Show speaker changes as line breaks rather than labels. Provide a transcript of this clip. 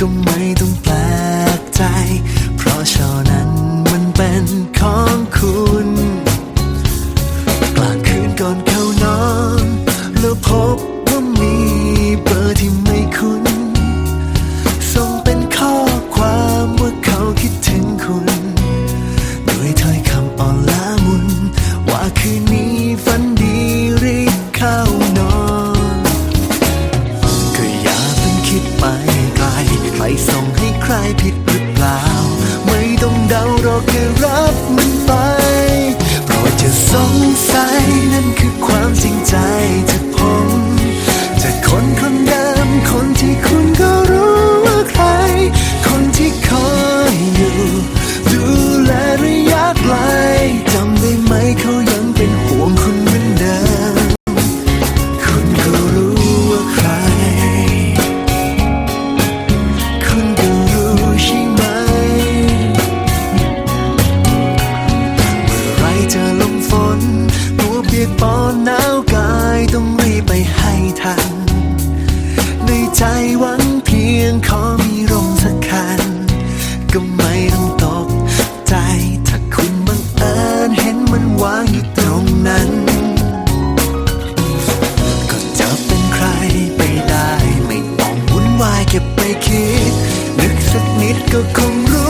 ก็ไม่ต้องแปลกใจ เพราะชาวนั้นมันเป็นของคุณกลางคืนก่อนเข้านอน แล้วพบว่ามีเบอร์ที่ไม่คุ้น จอลมฝนตัวเปียกปอนหนาวกายต้องรีบไปให้ทัน ในใจหวังเพียงขอมีลมสักคัน ก็ไม่ต้องตกใจ ถ้าคุณบังเอิญเห็นมันวางอยู่ตรงนั้น ก็จะเป็นใครไปได้ ไม่ต้องวุ่นวายเก็บไปคิด นึกสักนิดก็คงรู้